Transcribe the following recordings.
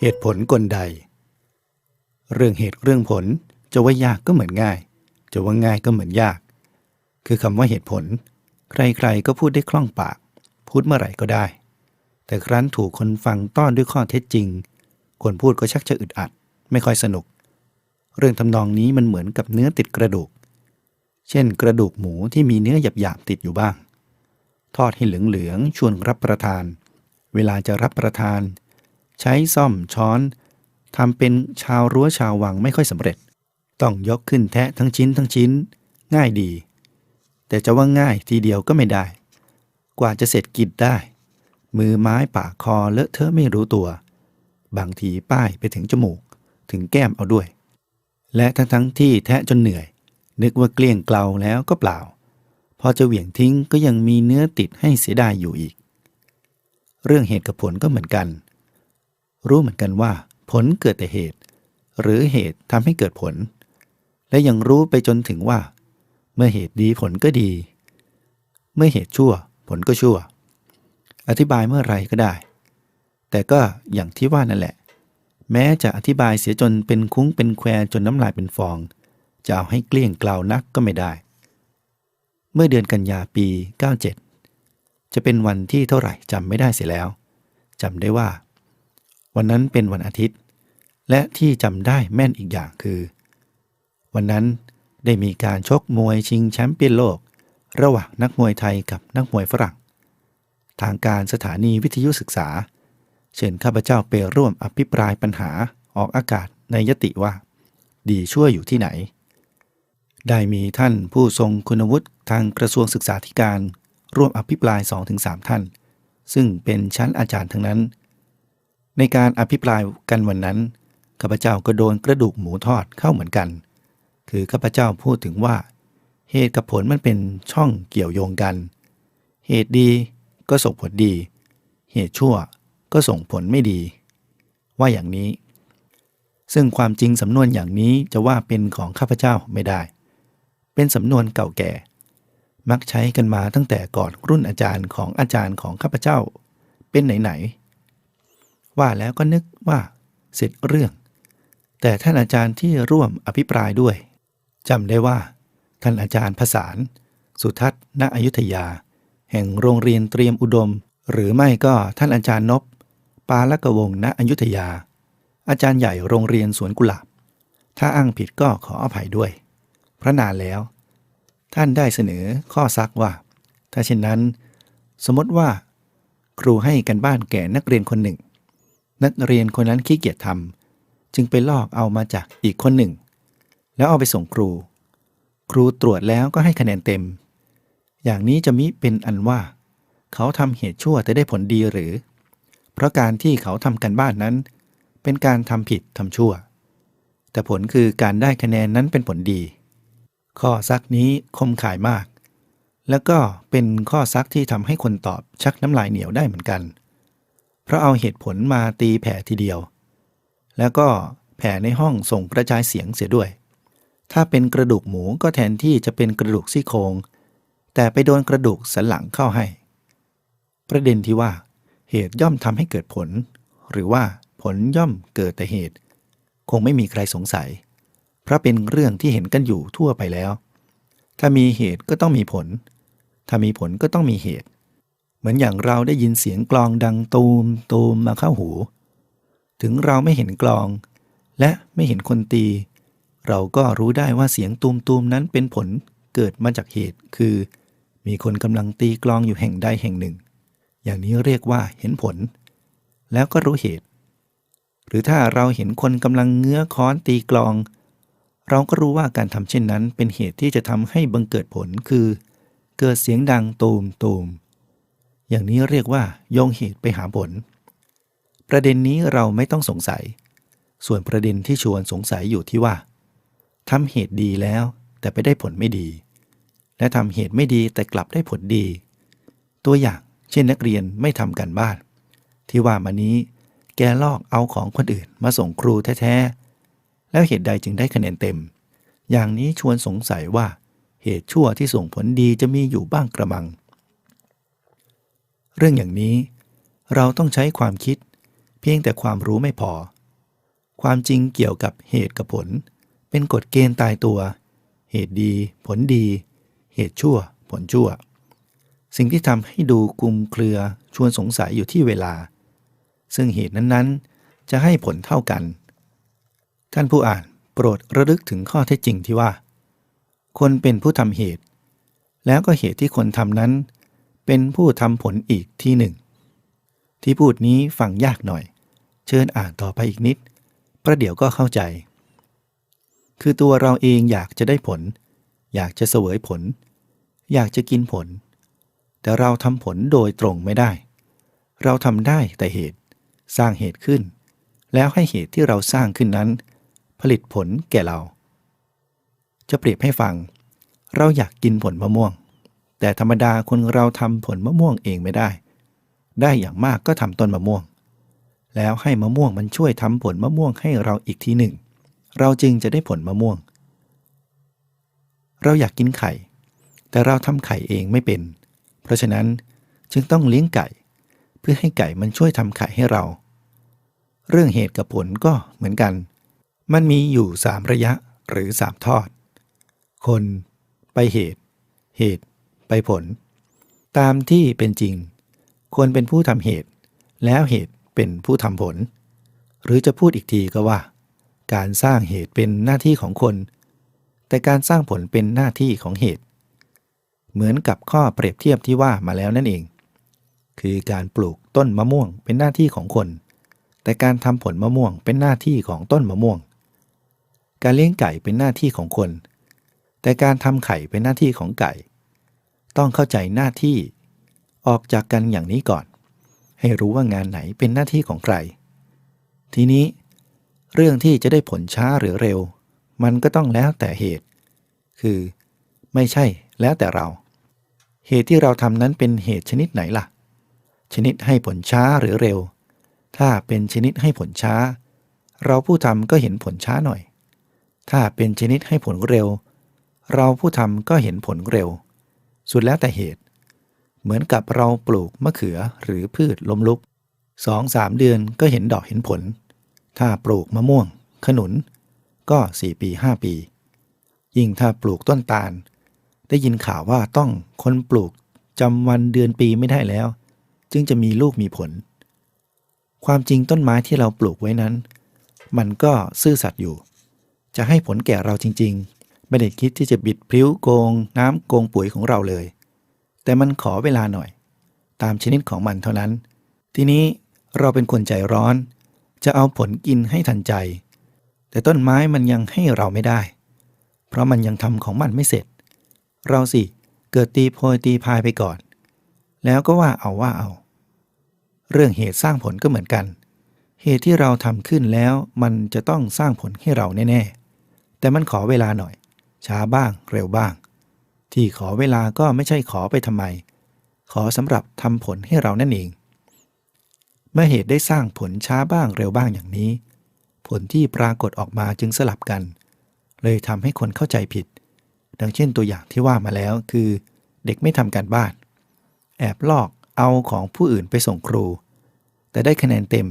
เหตุผลกลใด เรื่องเหตุเรื่องผลจะว่ายากก็เหมือนง่าย จะว่าง่ายก็เหมือนยาก คือคำว่าเหตุผล ใครๆก็พูดได้คล่องปาก พูดเมื่อไหร่ก็ได้ แต่ครั้นถูกคนฟังต้อนด้วยข้อเท็จจริง คนพูดก็ชักจะอึดอัด ไม่ค่อยสนุก เรื่องทำนองนี้มันเหมือนกับเนื้อติดกระดูก เช่น กระดูกหมูที่มีเนื้อหยาบๆติดอยู่บ้าง ทอดให้เหลืองๆชวนรับประทาน เวลาจะรับประทาน ใช้ซ่อมช้อนทำเป็นชาวรั้วชาววังไม่ค่อยสำเร็จ ต้องยกขึ้นแทะทั้งชิ้นทั้งชิ้น ง่ายดี แต่จะว่าง่ายทีเดียวก็ไม่ได้ กว่าจะเสร็จกินได้ มือไม้ปากคอเลอะเทอะไม่รู้ตัว บางทีป้ายไปถึงจมูก ถึงแก้มเอาด้วย และทั้งทั้งที่แทะจนเหนื่อย นึกว่าเกลี้ยงเกลาแล้วก็เปล่า พอจะเหวี่ยงทิ้งก็ยังมีเนื้อติดให้เสียดายอยู่อีก เรื่องเหตุกับผลก็เหมือนกัน รู้เหมือนกันว่า ผลเกิดแต่เหตุ หรือเหตุทำให้เกิดผล และยังรู้ไปจนถึงว่า เมื่อเหตุดีผลก็ดี เมื่อเหตุชั่ว ผลก็ชั่ว อธิบายเมื่อไหรก็ได้ แต่ก็อย่างที่ว่านั่นแหละ แม้จะอธิบายเสียจนเป็นคุ้งเป็นแควจนน้ำลายเป็นฟอง จะเอาให้เกลี้ยงกล่าวนักก็ไม่ได้ เมื่อเดือนกันยาปี 97จะเป็นวันที่เท่าไหร่จำไม่ได้เสียแล้วจำได้ว่า วันนั้นเป็นวันอาทิตย์ และที่จำได้แม่นอีกอย่างคือ วันนั้นได้มีการชกมวยชิงแชมป์เปี้ยนโลก ระหว่างนักมวยไทยกับนักมวยฝรั่ง ทางการสถานีวิทยุศึกษา เชิญข้าพเจ้าไปร่วมอภิปรายปัญหาออกอากาศในยติว่า ดีชั่วอยู่ที่ไหน ได้มีท่านผู้ทรงคุณวุฒิทางกระทรวงศึกษาธิการ ร่วมอภิปราย 2-3 ท่าน ซึ่งเป็นชั้นอาจารย์ทั้งนั้น ในการอภิปรายกันวันนั้นข้าพเจ้าก็โดนกระดูกหมูทอดเข้าเหมือนกัน คือข้าพเจ้าพูดถึงว่า เหตุกับผลมันเป็นช่องเกี่ยวโยงกัน เหตุดีก็ส่งผลดี เหตุชั่วก็ส่งผลไม่ดี ว่าอย่างนี้ ซึ่งความจริงสำนวนอย่างนี้จะว่าเป็นของข้าพเจ้าไม่ได้ เป็นสำนวนเก่าแก่ มักใช้กันมาตั้งแต่ก่อนรุ่นอาจารย์ของอาจารย์ของข้าพเจ้า เป็นไหนๆ ว่าแล้วก็นึกว่าเสร็จเรื่อง แต่ท่านอาจารย์ที่ร่วมอภิปรายด้วยจำได้ว่า ท่านอาจารย์ภาษานสุทัศน์ณอยุธยา แห่งโรงเรียนเตรียมอุดม หรือไม่ก็ท่านอาจารย์นบปาลกวงศ์ณอยุธยา อาจารย์ใหญ่โรงเรียนสวนกุหลาบ ถ้าอ้างผิดก็ขออภัยด้วย พระนานแล้ว ท่านได้เสนอข้อซักว่า ถ้าเช่นนั้น สมมติว่า ครูให้กันบ้านแก่นักเรียนคนหนึ่ง นักเรียนคนนั้นขี้เกียจทำจึงไปลอกเอามาจากอีกคนหนึ่ง แล้วเอาไปส่งครู ครูตรวจแล้วก็ให้คะแนนเต็ม อย่างนี้จะมิเป็นอันว่า เขาทำเหตุชั่วแต่ได้ผลดีหรือ เพราะการที่เขาทำกันบ้านนั้น เป็นการทำผิดทำชั่ว แต่ผลคือการได้คะแนนนั้นเป็นผลดี ข้อซักนี้คมขายมาก แล้วก็เป็นข้อซักที่ทำให้คนตอบชักน้ำลายเหนียวได้เหมือนกัน เพราะเอาเหตุผลมาตีแผ่ทีเดียว แล้วก็แผ่ในห้องส่งกระจายเสียงเสียด้วย ถ้าเป็นกระดูกหมูก็แทนที่จะเป็นกระดูกซี่โครงแต่ไปโดนกระดูกสันหลังเข้าให้ ประเด็นที่ว่า เหตุย่อมทำให้เกิดผล หรือว่าผลย่อมเกิดแต่เหตุ คงไม่มีใครสงสัย เพราะเป็นเรื่องที่เห็นกันอยู่ทั่วไปแล้ว ถ้ามีเหตุก็ต้องมีผล ถ้ามีผลก็ต้องมีเหตุ เหมือนอย่างเราได้ยินเสียงกลองดังตูมตูมมาเข้าหู ถึงเราไม่เห็นกลอง และไม่เห็นคนตี เราก็รู้ได้ว่าเสียงตูมตูมนั้นเป็นผลเกิดมาจากเหตุ คือ มีคนกำลังตีกลองอยู่แห่งใดแห่งหนึ่ง อย่างนี้เรียกว่าเห็นผล แล้วก็รู้เหตุ หรือถ้าเราเห็นคนกำลังเงื้อค้อนตีกลอง เราก็รู้ว่าการทำเช่นนั้นเป็นเหตุที่จะทำให้บังเกิดผลคือ เกิดเสียงดังตูมตูม อย่างนี้เรียกว่าโยงเหตุไปหาผล ประเด็นนี้เราไม่ต้องสงสัย ส่วนประเด็นที่ชวนสงสัยอยู่ที่ว่าทำเหตุดีแล้วแต่ไปได้ผลไม่ดี และทำเหตุไม่ดีแต่กลับได้ผลดี ตัวอย่างเช่นนักเรียนไม่ทำกันบ้าน ที่ว่ามานี้แกลอกเอาของคนอื่นมาส่งครูแท้ๆ แล้วเหตุใดจึงได้คะแนนเต็ม อย่างนี้ชวนสงสัยว่าเหตุชั่วที่ส่งผลดีจะมีอยู่บ้างกระมัง เรื่องอย่างนี้ เราต้องใช้ความคิด เพียงแต่ความรู้ไม่พอ ความจริงเกี่ยวกับเหตุกับผล เป็นกฎเกณฑ์ตายตัว เหตุดีผลดี เหตุชั่ว ผลชั่ว สิ่งที่ทำให้ดูกลุมเครือชวนสงสัยอยู่ที่เวลา ซึ่งเหตุนั้นๆ จะให้ผลเท่ากัน ท่านผู้อ่านโปรดระลึกถึงข้อเท็จจริงที่ว่า คนเป็นผู้ทำเหตุ แล้วก็เหตุที่คนทำนั้น เป็นผู้ทำผลอีกที่หนึ่ง ที่พูดนี้ฟังยากหน่อย เชิญอ่านต่อไปอีกนิด ประเดี๋ยวก็เข้าใจ คือตัวเราเองอยากจะได้ผล อยากจะเสวยผล อยากจะกินผล แต่เราทำผลโดยตรงไม่ได้ เราทำได้แต่เหตุ สร้างเหตุขึ้น แล้วให้เหตุที่เราสร้างขึ้นนั้น ผลิตผลแก่เรา จะเปรียบให้ฟัง เราอยากกินผลมะม่วง แต่ธรรมดาคนเราทำผลมะม่วงเองไม่ได้ ได้อย่างมากก็ทำต้นมะม่วง แล้วให้มะม่วงมันช่วยทำผลมะม่วงให้เราอีกทีหนึ่ง เราจึงจะได้ผลมะม่วง เราอยากกินไข่ แต่เราทำไข่เองไม่เป็น เพราะฉะนั้นจึงต้องเลี้ยงไก่ เพื่อให้ไก่มันช่วยทำไข่ให้เรา เรื่องเหตุกับผลก็เหมือนกัน มันมีอยู่สามระยะหรือสามทอด คน ไปเหตุ เหตุ ไปผล ตามที่เป็นจริงคนเป็นผู้ทำเหตุ แล้วเหตุเป็นผู้ทำผล หรือจะพูดอีกทีก็ว่า การสร้างเหตุเป็นหน้าที่ของคน แต่การสร้างผลเป็นหน้าที่ของเหตุ เหมือนกับข้อเปรียบเทียบที่ว่ามาแล้วนั่นเอง คือการปลูกต้นมะม่วงเป็นหน้าที่ของคน แต่การทำผลมะม่วงเป็นหน้าที่ของต้นมะม่วง การเลี้ยงไก่เป็นหน้าที่ของคน แต่การทำไข่เป็นหน้าที่ของไก่ ต้องเข้าใจหน้าที่ออกจากกันอย่างนี้ก่อน ให้รู้ว่างานไหนเป็นหน้าที่ของใคร ทีนี้ เรื่องที่จะได้ผลช้าหรือเร็ว มันก็ต้องแล้วแต่เหตุ คือไม่ใช่แล้วแต่เรา เหตุที่เราทำนั้นเป็นเหตุชนิดไหนล่ะ ชนิดให้ผลช้าหรือเร็ว ถ้าเป็นชนิดให้ผลช้า เราผู้ทำก็เห็นผลช้าหน่อย ถ้าเป็นชนิดให้ผลเร็ว เราผู้ทำก็เห็นผลเร็ว สุดแล้วแต่เหตุ เหมือนกับเราปลูกมะเขือหรือพืชล้มลุกสองสามเดือนก็เห็นดอกเห็นผล ถ้าปลูกมะม่วง ขนุน ก็สี่ปีห้าปี ยิ่งถ้าปลูกต้นตาล ได้ยินข่าวว่าต้องคนปลูกจำวันเดือนปีไม่ได้แล้ว จึงจะมีลูกมีผล ความจริงต้นไม้ที่เราปลูกไว้นั้น มันก็ซื่อสัตย์อยู่ จะให้ผลแก่เราจริง ไม่ได้คิดที่จะบิดพลิ้วโกง น้ำโกงปุ๋ยของเราเลย แต่มันขอเวลาหน่อย ตามชนิดของมันเท่านั้น ทีนี้เราเป็นคนใจร้อน จะเอาผลกินให้ทันใจ แต่ต้นไม้มันยังให้เราไม่ได้ เพราะมันยังทำของมันไม่เสร็จ เราสิเกิดตีโพยตีพายไปก่อน แล้วก็ว่าเอาว่าเอา เรื่องเหตุสร้างผลก็เหมือนกัน เหตุที่เราทำขึ้นแล้วมันจะต้องสร้างผลให้เราแน่ๆแต่มันขอเวลาหน่อย ช้าบ้างเร็วบ้าง ที่ขอเวลาก็ไม่ใช่ขอไปทำไม ขอสำหรับทำผลให้เรานั่นเอง เมื่อเหตุได้สร้างผลช้าบ้างเร็วบ้างอย่างนี้ ผลที่ปรากฏออกมาจึงสลับกัน เลยทำให้คนเข้าใจผิด ดังเช่นตัวอย่างที่ว่ามาแล้วคือ เด็กไม่ทำการบ้าน แอบลอกเอาของผู้อื่นไปส่งครู แต่ได้คะแนนเต็ม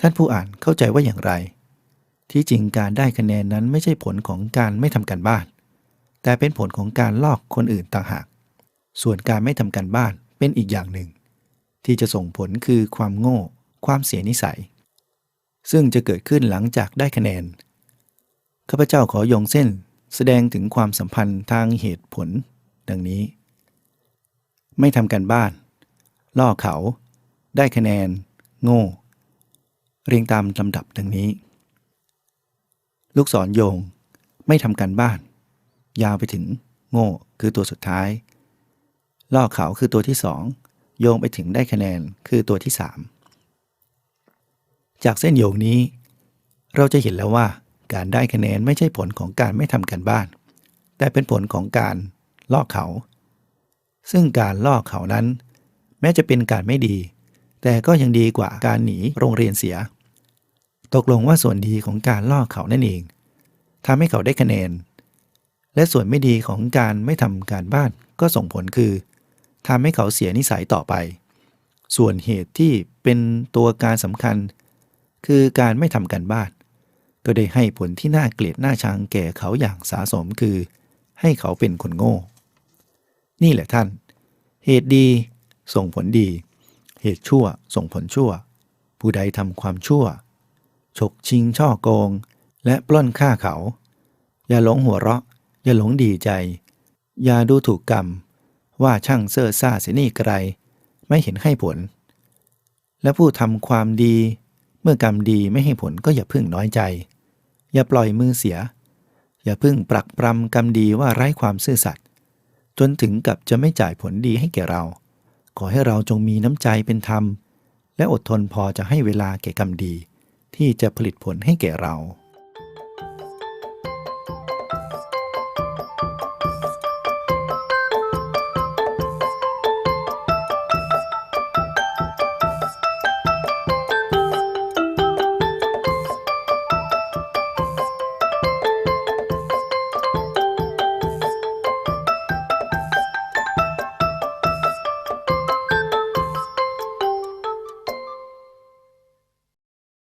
ท่านผู้อ่านเข้าใจว่าอย่างไร ที่จริงการได้คะแนนนั้นไม่ใช่ผลของการไม่ทำการบ้าน แต่เป็นผลของการลอกคนอื่นต่างหาก ส่วนการไม่ทำการบ้านเป็นอีกอย่างหนึ่ง ที่จะส่งผลคือความโง่ ความเสียนิสัย ซึ่งจะเกิดขึ้นหลังจากได้คะแนนข้าพเจ้าขอยงเส้น แสดงถึงความสัมพันธ์ทางเหตุผล ดังนี้ ไม่ทำการบ้าน ล่อเขา ได้คะแนน โง่ เรียงตามลำดับดังนี้ ลูกศรโยง ไม่ทำการบ้าน ยาวไปถึง โง่คือตัวสุดท้าย ล่อเขาคือตัวที่สองโยงไปถึงได้คะแนนคือตัวที่สามจากเส้นโยงนี้ เราจะเห็นแล้วว่าการได้คะแนนไม่ใช่ผลของการไม่ทำการบ้าน แต่เป็นผลของการล่อเขา ซึ่งการล่อเขานั้น แม้จะเป็นการไม่ดี แต่ก็ยังดีกว่าการหนีโรงเรียนเสีย ตกลงว่าส่วนดีของการล่อเขานั่นเองทำให้เขาได้คะแนน และส่วนไม่ดีของการไม่ทำการบ้านก็ส่งผลคือทำให้เขาเสียนิสัยต่อไป ส่วนเหตุที่เป็นตัวการสำคัญ คือการไม่ทำกันบ้าน ก็ได้ให้ผลที่น่าเกลียดน่าชังแก่เขาอย่างสาสมคือ ให้เขาเป็นคนโง่ นี่แหละท่าน เหตุดี ส่งผลดี เหตุชั่วส่งผลชั่ว ผู้ใดทำความชั่ว ฉกชิงช่อโกง และปล้นฆ่าเขา อย่าหลงหัวเราะ อย่าหลงดีใจ อย่าดูถูกกรรม ว่าช่างเซ่อซ่าเสียนี่ไกรไม่เห็นให้ผล และผู้ทำความดี เมื่อกรรมดีไม่ให้ผลก็อย่าพึ่งน้อยใจ อย่าปล่อยมือเสีย อย่าพึ่งปรักปรำกรรมดีว่าไร้ความซื่อสัตย์จนถึงกับจะไม่จ่ายผลดีให้แก่เรา ขอให้เราจงมีน้ำใจเป็นธรรม และอดทนพอจะให้เวลาแก่กรรมดี ที่จะผลิตผลให้แก่เรา